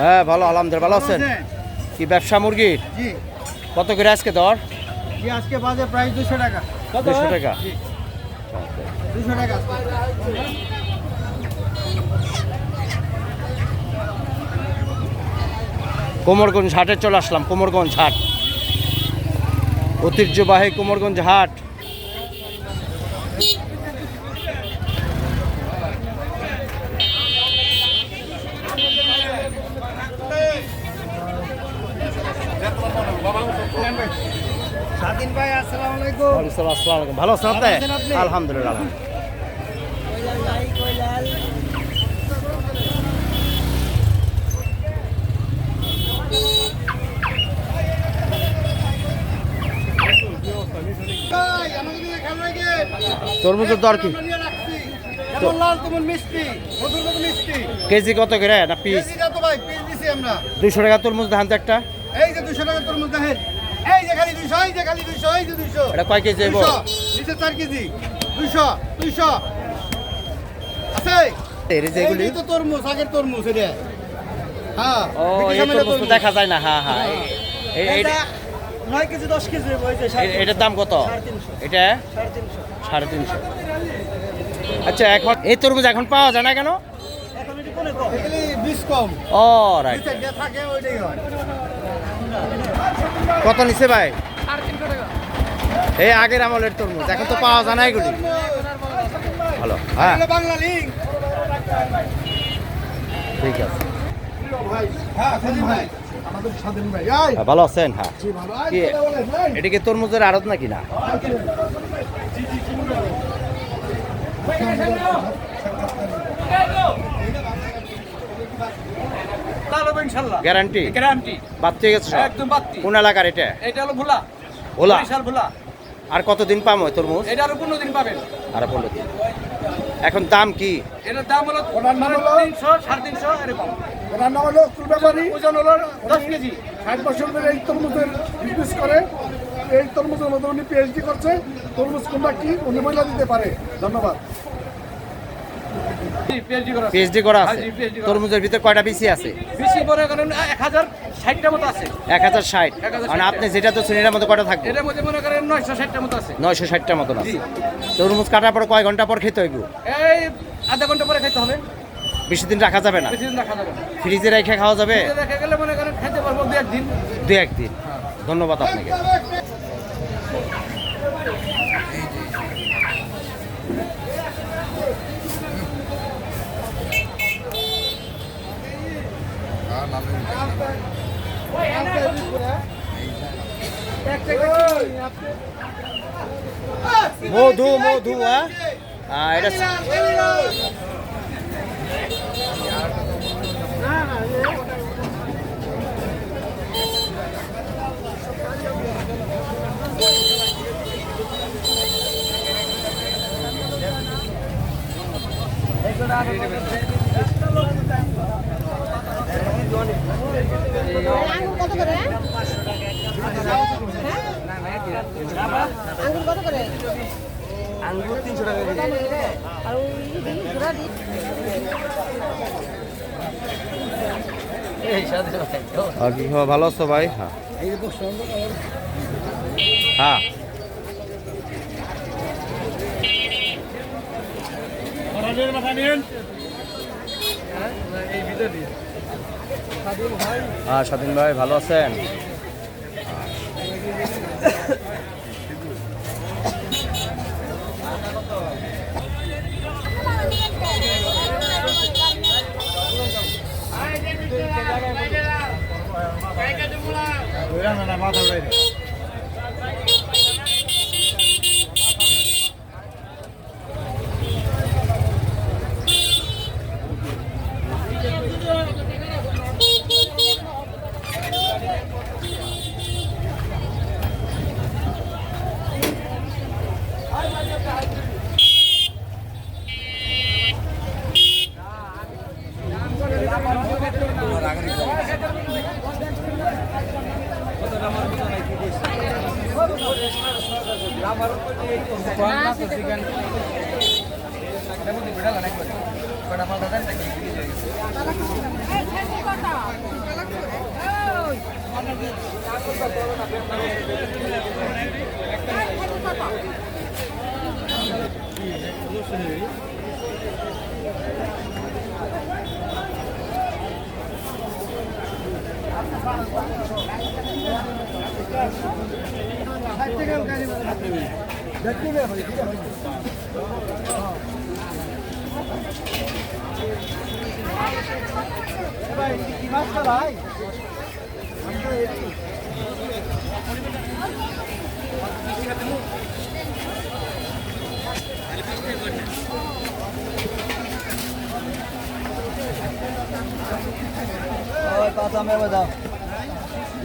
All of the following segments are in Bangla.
হ্যাঁ ভালো আলহামদুলিল্লাহ ভালো আছেন। কি ব্যবসা মুরগির জি। কত করে আজকে দর? জি আজকে বাজে প্রায় দুশো টাকা। দুশো টাকা। জি। দুশো টাকা কোমরগঞ্জ হাটে চলে আসলাম কোমরগঞ্জ হাট। ঐতিহ্যবাহী কোমরগঞ্জ হাট। স্বাধীন ভাই আসসালামু আলাইকুম। আসসালামু আলাইকুম। ভালো আছেন আপনি? আপনি? আলহামদুলিল্লাহ। আলহামদুলিল্লাহ। ভাই আমাকে দিয়ে খেয়াল রাখেন। তরমুজের দর কি? কেজি কত করে? না পিস দুইশো টাকা তরমুজ ধান তো একটা। এই যে দুশো টাকা তরমুজ দেখেন। এই যে খালি দুইশো এই যে খালি দুইশো এই যে দুইশো। এটা কয় কেজি হইব? দুইশো চার কেজি। দুইশো দুইশো। আছে? এর তো তরমুজ আগের তরমুজ এটা হ্যাঁ ও এই তরমুজ দেখা যায় না হ্যাঁ হ্যাঁ এটা নয় কেজি দশ কেজি এটার দাম কত? এটা? সাড়ে তিনশো। আচ্ছা এখন এই তরমুজ এখন পাওয়া যায় না কেন? ও রাইট থাকে ওইটাই হয়। কত নিছে ভাই? এই আগের আমলের তরমুজ এখন তো পাওয়া যায় না এগুলি। ভালো হ্যাঁ। ঠিক আছে। হ্যাঁ ভালো আছেন? হ্যাঁ। এটা কি তরমুজের আড়ত নাকি না? তাহলে হবে ইনশাল্লাহ। গ্যারান্টি? গ্যারান্টি। বাচ্চা গেছে? একদম বাত্তি কোন এলাকার এটা? এটা হলো ভোলা। ভোলা? বিশাল ভোলা। আর কতদিন পাম ওই তরমুজ? এটা আরও পনেরো দিন পাবেন। আর পনেরো দিন। এখন দাম কি? এটার দাম হলো ওটার নাম হলো? তিনশো সাড়ে তিনশো এরকম। ওনার নাম হলো কুলব্যাপারী ওজন হলো দশ কেজি। ষাট বছর ধরে এই তরমুজের বিজনেস করে। এই তরমুজের মধ্যে উনি পিএইচডি করছে। তরমুজ কোনটা কি উনি মহিলা দিতে পারে। ধন্যবাদ। পিএইচডি করা পিএইচডি করা হ্যাঁ, আছে। তরমুজের ভিতরে কয়টা বিসি আছে? বেশি পরে কারণ এক হাজার ষাটটা মতো আছে। এক হাজার 1060 মানে আপনি যেটা তো শ্রেণির মতো কয়টা থাকবে? এটার মধ্যে মনে করেন নয়শো ষাটটা মতো আছে। নয়শো ষাটটার মতন আছে তরমুজ কাটার পর কয় ঘণ্টা পর খেতে হইব? এই আধা ঘণ্টা পরে খাইতে হবে। বেশি দিন রাখা যাবে না? বেশি দিন রাখা যাবে ফ্রিজে রেখে খাওয়া যাবে? দেখা গেলে মনে করেন খাইতে পারব দু একদিন। দু একদিন। ধন্যবাদ আপনাকে। মধু মধু হ্যাঁ? এটা কত করে আঙ্গুর কত করে আঙ্গুর তিনশো টাকা আর ওই দিই, ঘোড়া দিই। আর কি খবর? ভালো আছো ভাই? হ্যাঁ। হ্যাঁ। হ্যাঁ স্বাধীন ভাই ভালো আছেন? কটা কি মাছ ভাই Rồi, ba trăm em vào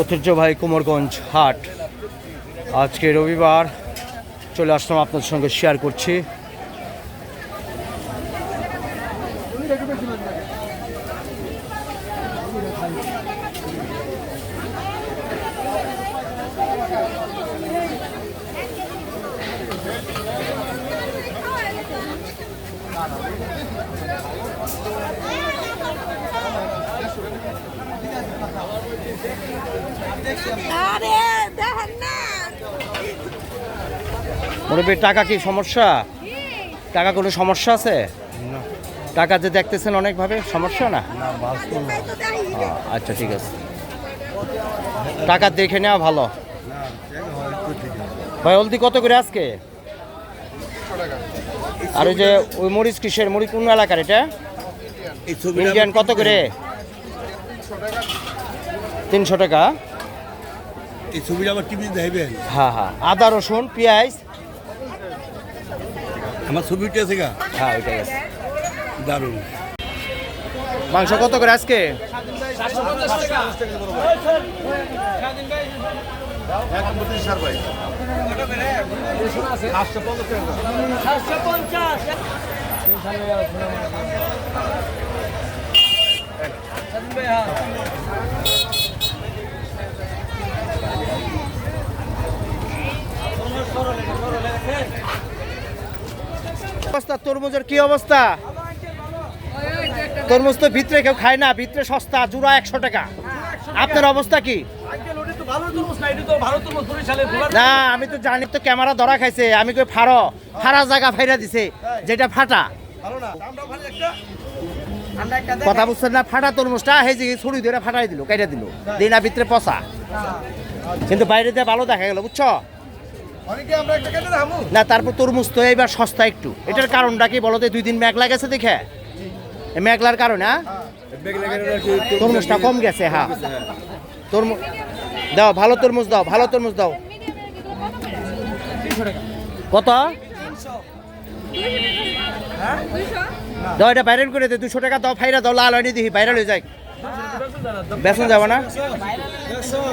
ঐতিহ্যবাহী কুমারগঞ্জ হাট। আজকে রবিবার চলে আসলাম আপনাদের সঙ্গে শেয়ার করছি। আরে দেখেন না। মুরব্বী টাকা কি সমস্যা? টাকা কোনো সমস্যা আছে? টাকা যে দেখতেছেন অনেকভাবে সমস্যা না? আচ্ছা ঠিক আছে। টাকা দেখে নেওয়া ভালো। ভাই হলদি কত করে আজকে? আর ওই যে ওই মরিচ কিসের? মরিচ কোন এলাকার এটা? ইন্ডিয়ান কত করে? তিনশো টাকা। এই ছবিটা আবার টিভি দেখবেন হ্যাঁ হ্যাঁ। আদা রসুন পেঁয়াজ। আমার ছবিটা আছে গা। হ্যাঁ ওইটাই আছে দারুণ। মাংস কত করে আজকে? অবস্থা? তরমুজের কি অবস্থা? তরমুজ তো ভিতরে কেউ খায় না, ভিতরে সস্তা, জুড়া একশো টাকা। আপনার অবস্থা কি? না, আমি তো জানি, তো ক্যামেরা ধরা খাইছে, আমি কই ফাড়ো ফাড়া জায়গা ফাইরা দিছে, যেটা ফাটা। কথা বুঝছেন না? ফাটা তরমুজটা হেই যে ছুরি ধরে ফাটাই দিল কাইটা দিল দিই না ভিতরে পচা। কিন্তু বাইরে দিয়ে ভালো দেখা গেল, বুঝছ? না তারপর তরমুজ তো এইবার সস্তা একটু। এটার কারণটা কি বলো তো? দুই দিন মেঘ লাগেছে দেখে? মেঘলার কারণে হ্যাঁ? তরমুজটা কম গেছে হ্যাঁ। তরমুজ দাও ভালো তরমুজ দাও ভালো তরমুজ দাও। কত? দাও এটা ভাইরাল করে দে দুশো টাকা দাও ফাইরা দাও লাল হয়নি দিহি ভাইরাল হয়ে যায় বেসন যাব না?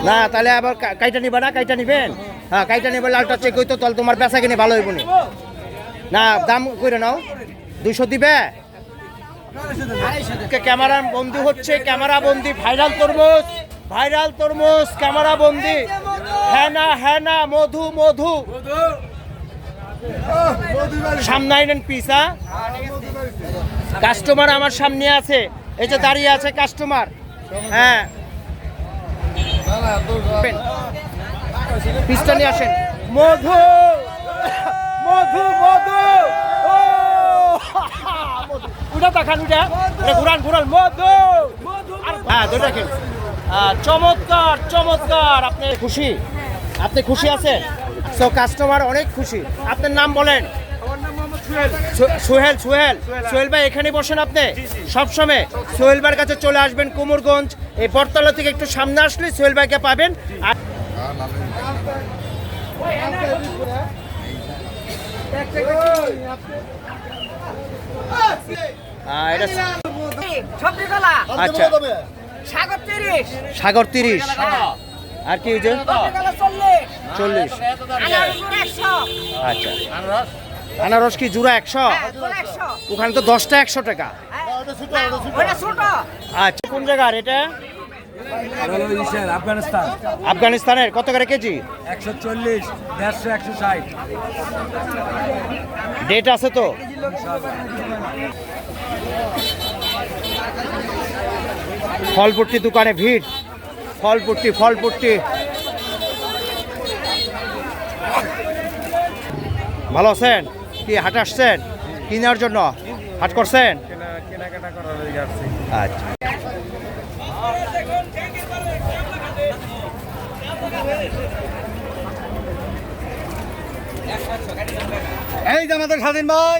না তাহলে আবার কাইটা নিবা না? কাইটা নিবেন? হ্যাঁ কাইটা নিবে, লালটা চেক হইতো, তাহলে তোমার বেচা কিনে ভালো হইব নি। দাম করে নাও। দুশো দিবে? ক্যামেরা বন্দি হচ্ছে, ক্যামেরা বন্দি, ভাইরাল তরমুজ ভাইরাল তরমুজ, ক্যামেরা বন্দি। হ্যাঁ না হ্যাঁ না, মধু মধু। সামনে আইলেন পিসা কাস্টমার আমার সামনে আছে। এই যে দাঁড়িয়ে আছে কাস্টমার। হ্যাঁ। পিসটা নিয়ে আসেন। মধু! মধু মধু! উঠা দেখান উঠা। ঘুরান ঘুরান। মধু! হ্যাঁ ধরে রাখেন। চমৎকার চমৎকার। আপনি খুশি? আপনি খুশি আছেন? তো কাস্টমার অনেক খুশি। আপনার নাম বলেন। সোহেল। সোহেল সোহেল। ভাই এখানে বসেন আপনি? সবসময়। সোহেল ভাইয়ের কাছে চলে আসবেন কুমোরগঞ্জ। এই বটতলা থেকে একটু সামনে আসলে সোহেল ভাইকে পাবেন। আর আচ্ছা। সাগর তিরিশ। আর কি যে চল্লিশ। আচ্ছা। আনারস কি জুড়া একশো? একশো। ওখানে তো দশটা একশো টাকা। আচ্ছা। কোন জায়গার এটা? আফগানিস্তান। আফগানিস্তানের কত করে কেজি? একশো চল্লিশ দেড়শো একশো ষাট। ডেট আছে তো? ফলপট্টি দোকানে ভিড়। ফলপট্টি ফলপট্টি। ভালো আছেন? কি হাট আসছেন? কিনার জন্য? হাট করছেন? কেনাকাটা করার আচ্ছা। এই যে আমাদের স্বাধীন ভাই।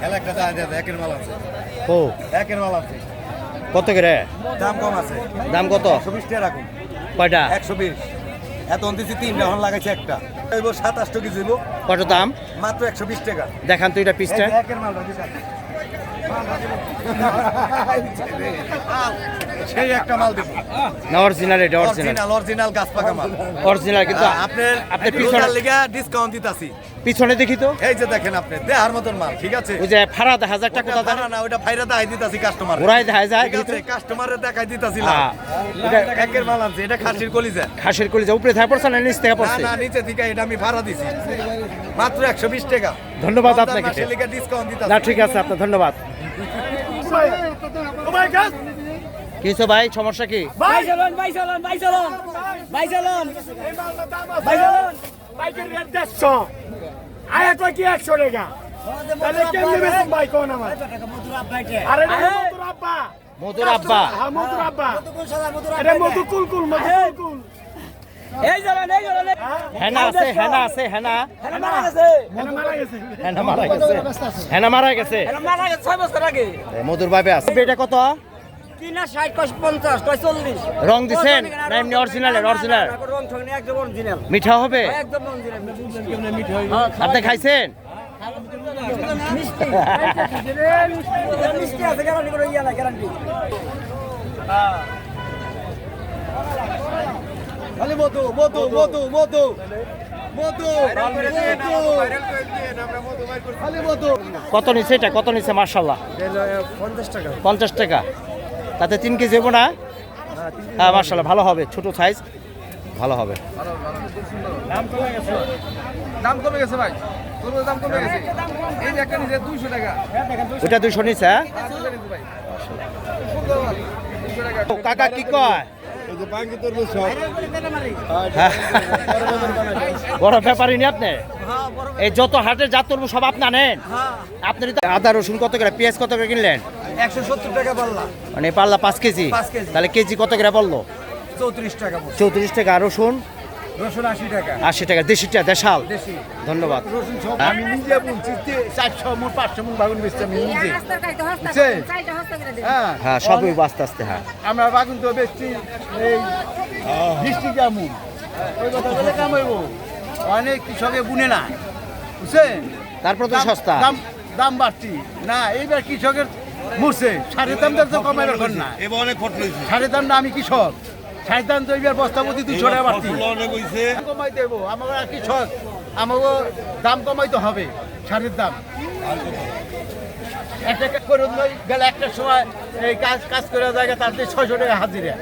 খেলা একটা একের মাল আছে। ও। একের মাল আছে। কত করে? দাম কম আছে। দাম কত? একশো বিশ টাকা রাখুন কয়টা? একশো বিশ। এত দিচ্ছি তিনটা এখন লাগাইছে একটা। সাতাশ টাকা দিব কত দাম? মাত্র একশো বিশ টাকা। দেখান তো এটা পিসটা। একের মাল সেই একটা মাল দেবো। না অরিজিনাল এটা অরিজিনাল অরিজিনাল গাছ পাকা মাল। অরিজিনাল কিন্তু আপনার আপনি আপনি পিছনে পিছনের লিগে ডিসকাউন্ট দিতাছি। পিছনে দেখি তো। এই যে দেখেন আপনি দেহার মতন মাল ঠিক আছে? ওই যে ফাড়া দেখা যায় টাকা ওটা না, না ওটা ফাইরা দেখাই দিতাছি কাস্টমার ঘোরাই দেখা যায় ঠিক আছে কাস্টমারে দেখাই দিতাছি হ্যাঁ, এটা একের মাল আছে এটা খাসির কলিজা। খাসির কলি যে উপরে থাকে পড়ছে না নিচ থেকে না পড়ছে? না নিচে থেকে এটা আমি ভাড়া দিছি। মাত্র একশো বিশ টাকা। ধন্যবাদ আপনাকে। ডিসকাউন্ট দিতাছি। না ঠিক আছে আপনার ধন্যবাদ। ও মাই গড কিছু ভাই সমস্যা কি? ভাই চলুন ভাই চলুন ভাই চলুন ভাই চলুন ভাই চলুন বাইকের রেট দেড়শো। আয়া কয় কি একশো টাকা তাহলে কেমনি বাইক কোন আমার? আরে মধুর আব্বা। মধুর আব্বা। হ্যাঁ মধুর আব্বা। এটা মধু কুলকুল মধু কুলকুল এই চলুন এই চলুন হেনা আছে হেনা আছে হেনা। গেছে। এটা মারা গেছে। হেনা মারা গেছে। হেনা মারা গেছে। এটা মারা গেছে ছয় বছর আগে। মধুর ভাবে আছে। এটা কত? রং দিছেন? না এমনি অরিজিনাল মিঠা হবে? আপনি খাইছেন? মধু মধু মধু মধু কত নিচ্ছে এটা? কত নিচ্ছে মার্শাল্লাহ পঞ্চাশ টাকা। পঞ্চাশ টাকা। তাতে তিন কেজি হব না? হ্যাঁ মার্শাল্লাহ ভালো হবে ছোট সাইজ ভালো হবে। দাম কমে গেছে। দাম কমে গেছে ভাই। দাম কমে গেছে। এই যে একটা নিচে দুইশো টাকা। ওটা দুশো নিচ্ছে হ্যাঁ? কাকা কি কয়? হ্যাঁ। বড় ব্যাপারই নি আপনি? এই যত হাটের জাত তরমুজ সব আপনি আনেন? আপনি তো আদা রসুন কত করে পেঁয়াজ কত করে কিনলেন? একশো সত্তর টাকা পাল্লা। মানে পাল্লা পাঁচ কেজি? কেজি। তাহলে কেজি কত করে বলল? চৌত্রিশ টাকা। চৌত্রিশ টাকা আর রসুন? রসুন আশি টাকা। আশি টাকা দেশিটা দেশাল? দেশি। ধন্যবাদ। রসুন সব হ্যাঁ? আমি নিজে বলছি চারশো মন পাঁচশো মন বাগুন বেচছি আমি নিজে। হস্তা হস্তা করে দেবে। হ্যাঁ। হ্যাঁ সবই আস্তে আস্তে হ্যাঁ। আমরা বাগুন তো বেচছি এই বৃষ্টি কেমন ওই কথা বলে কামাইব অনেক কৃষকে বুনে না। বুঝছেন? তারপর তো সস্তা। দাম দাম বাড়তি। না এইবার কৃষকের মরছে সারের দাম তো কমাইবার কর না। এবার অনেক ফট লইছে। সারের দাম না আমি কৃষক। সারের দাম তো এইবার বস্তা প্রতি দুশো টাকা বাড়তি। কমাই দেবো আমাকে আর কৃষক আমাকে দাম কমাইতে হবে সারের দাম একটা একটা করে লই গেলে একটা সময় এই কাজ কাজ করে জায়গা তার দিয়ে ছয়শো টাকা হাজিরা।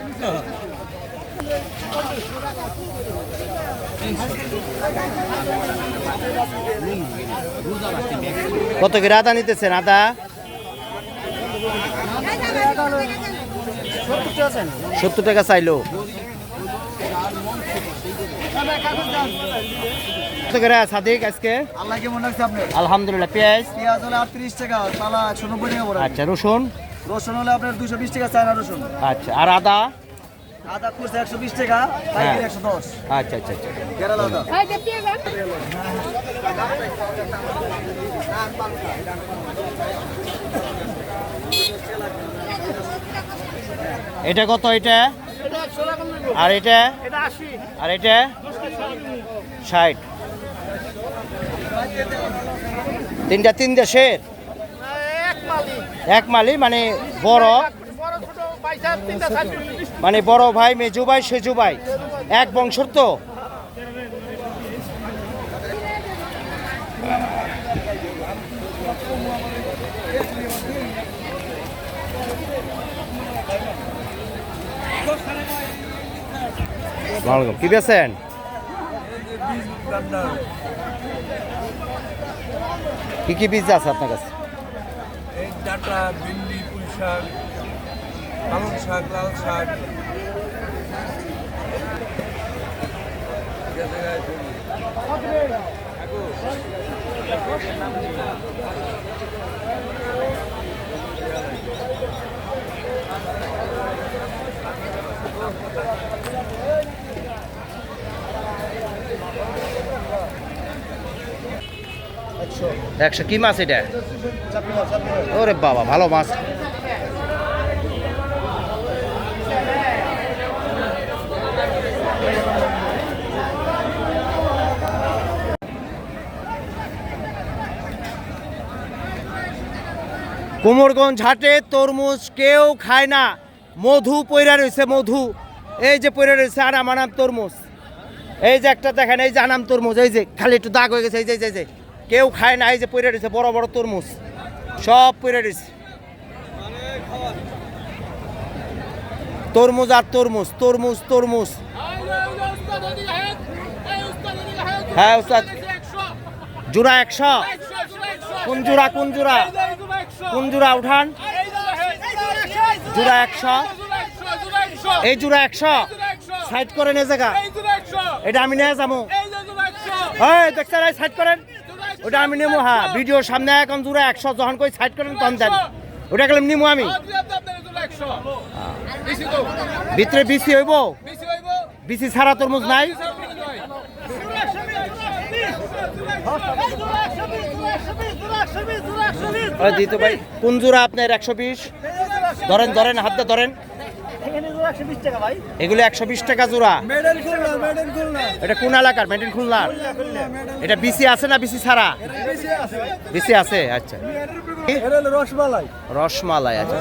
কত করে আদা নিতেছেন আদা? সত্তর টাকা চাইলো। সাদিক আজকে? আল্লাহ কেমন লাগছে আপনার? আলহামদুলিল্লাহ পেঁয়াজ? পেঁয়াজ হলে আটত্রিশ টাকা তালা একশো নব্বই টাকা পড়ে আচ্ছা রসুন? রসুন হলে আপনার দুশো বিশ টাকা চায়না রসুন। আচ্ছা আর আদা? আদা একশো বিশ টাকা হ্যাঁ। একশো দশ। আচ্ছা আচ্ছা আচ্ছা। কেরালা আদা এই যে পেঁয়াজ এটা কত এটা? আর এটা? আর এটা? ষাট। তিনটা তিন দেশের? এক মালি মানে বড়। মানে বড় ভাই, মেজু ভাই, সেজু ভাই। এক বংশর তো? ভালো, কি বেছেন কি কি বীজ আছে আপনার কাছে? ডাটা ভিন্ডি পুঁই শাক পালং শাক, লাল শাক। একশো। কি মাছ এটা? ওরে বাবা, ভালো মাছ। কুমোরগঞ্জ হাটে তরমুজ কেউ খায় না। মধু পয়রা রয়েছে, মধু। এই যে পয়রা রয়েছে, আনাম আনাম তরমুজ। এই যে একটা দেখেন, এই যে আনাম তরমুজ, এই যে, খালি একটু দাগ হয়ে গেছে, এই যে যে। কেউ খায় নাই যে পয়রা রয়েছে, বড় বড় তরমুজ। সব পয়রা রয়েছে। তরমুজ আর তরমুজ তরমুজ তরমুজ। হ্যাঁ উস্তাদ। জোড়া একশো। কোন জোড়া কোন জোড়া? কোন জোড়া, উঠান। জোড়া একশো। এই জোড়া একশো। সাইড করেন এ জায়গা। এটা আমি নিয়ে যাব। এই দেখছেন সাইড করেন। ওটা আমি নেব হ্যাঁ ভিডিওর সামনে এখন জোড়া একশো, যখন কই সাইড করেন তখন দেন। ওটা গেলাম নিমু আমি। ভিতরে বিসি হইব? বিসি ছাড়া তরমুজ নাই। ভাই, কোন জোড়া আপনার একশো বিশ? ধরেন ধরেন, হাত দিয়ে ধরেন। এগুলো একশো বিশ টাকা জোড়া এটা কোন এলাকার মেন্টেন খুলনা এটা বিসি আছে না বিসি ছাড়া বিসি আছে আচ্ছা রসমালাই রসমালাই আচ্ছা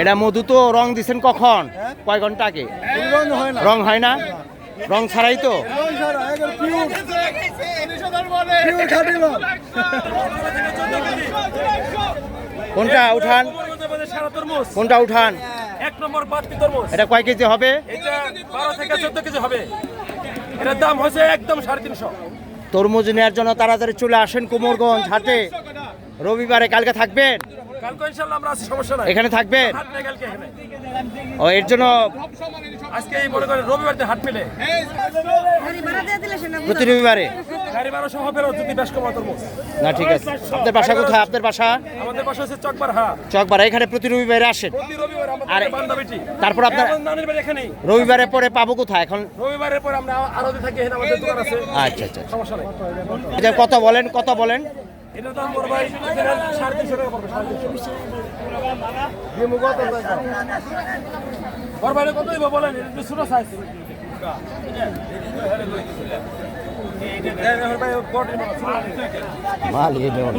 এটা মধু তো রং দিছেন কখন কয় ঘণ্টা আগে রং হয় না রং হয় না রং ছাড়াই তো পিওর কোনটা উঠান? কোনটা উঠান? এক নম্বর বাড়তি তরমুজ। এটা কয় কেজি হবে? এটা বারো থেকে চোদ্দ কেজি হবে। এটার দাম হয়েছে একদম সাড়ে তিনশো। তরমুজ নেওয়ার জন্য তাড়াতাড়ি চলে আসেন কুমোরগঞ্জ হাটে। রবিবারে কালকে থাকবেন? কালকে ইনশাল্লাহ আমরা আছি সমস্যা নাই। এখানে থাকবেন হাট নেই কালকে এখানে। ও এর জন্য আজকে এই মনে করেন রবিবার দিন হাট প্রতি রবিবারে? গাড়ি বারোশো হবে যদি বেশ কমা তরমুজ না ঠিক আছে। বাসা কোথায়? বাসা? আমাদের হচ্ছে চকবাড়া এখানে প্রতি রবিবারে আসেন। আরে, তারপর আপনার- রবিবারে পরে পাবো কোথায়? এখন রবিবারের পর আমরা আরও থাকি আমাদের দোকান আছে। আচ্ছা আচ্ছা আচ্ছা। সমস্যা নেই। কত বলেন কত বলেন। এটার দাম ভাই সাড়ে তিনশো টাকা পড়বে সাড়ে তিনশো। বড় ভাই কত দিব বলেন? এটা একটু ছোট সাইজ মাল এই নেওয়া।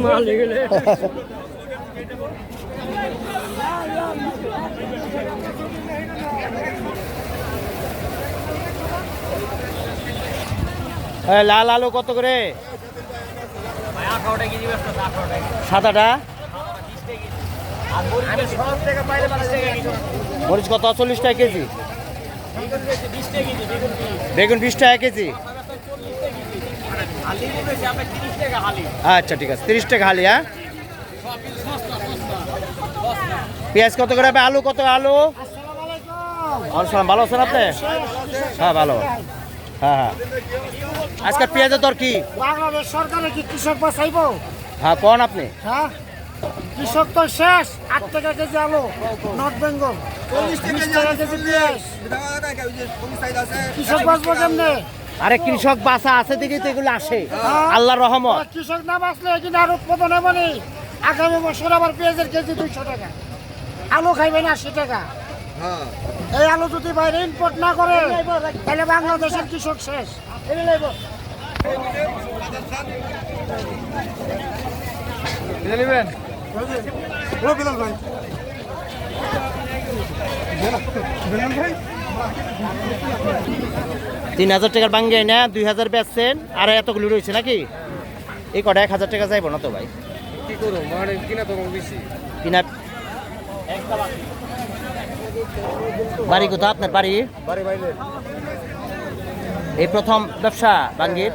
লাল আলু কত করে? সাদাটা মরিচ কত? চল্লিশ টাকা কেজি। বেগুন বিশ টাকা কেজি আচ্ছা ঠিক আছে। তিরিশ টাকা হালি হ্যাঁ? পেঁয়াজ কত করে আলু কত? আলু? আসসালাম ভালো আছেন আপনি? হ্যাঁ ভালো। হ্যাঁ হ্যাঁ। আজকে পেঁয়াজের দর কি? বাংলাদেশ সরকারে কি কৃষক বাঁচাইবো? হ্যাঁ কোন আপনি? হ্যাঁ? কৃষক তো শেষ আট টাকা কেজি আলু নর্থ বেঙ্গল। কৃষক বাঁচবো কেমনে? আরে কৃষক বাসা আছে দেখি তো এগুলো আসে। আল্লাহর রহমত। কৃষক না বাঁচলে কিন্তু আর উৎপাদন হবে নি। আগামী বছর আবার পেঁয়াজের কেজি দুইশো টাকা। আলু খাইবেন আশি টাকা। এই আলু যদি বাইরে ইম্পোর্ট না করে তাহলে বাংলাদেশের কৃষক শেষ। তিন হাজার টাকার বাঙ্গে না দুই হাজার বেচছেন আর এতগুলো রয়েছে নাকি? এই কটা এক হাজার টাকা যাইব না তো ভাই? কি করব মানে কিনা তো বেশি। কিনা বাড়ি কোথা আপনার বাড়ি? এই প্রথম ব্যবসা বাঙ্গির?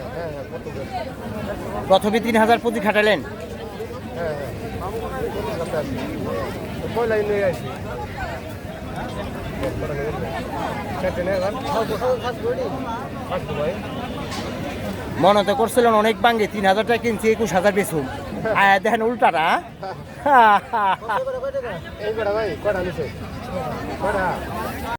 প্রথমে তিন হাজার পুঁজি খাটালেন? মনে তো করছিলেন অনেক বাঙ্গি তিন হাজার টাকা কিনছি একুশ হাজার বেচুম। দেখেন উল্টাটা এই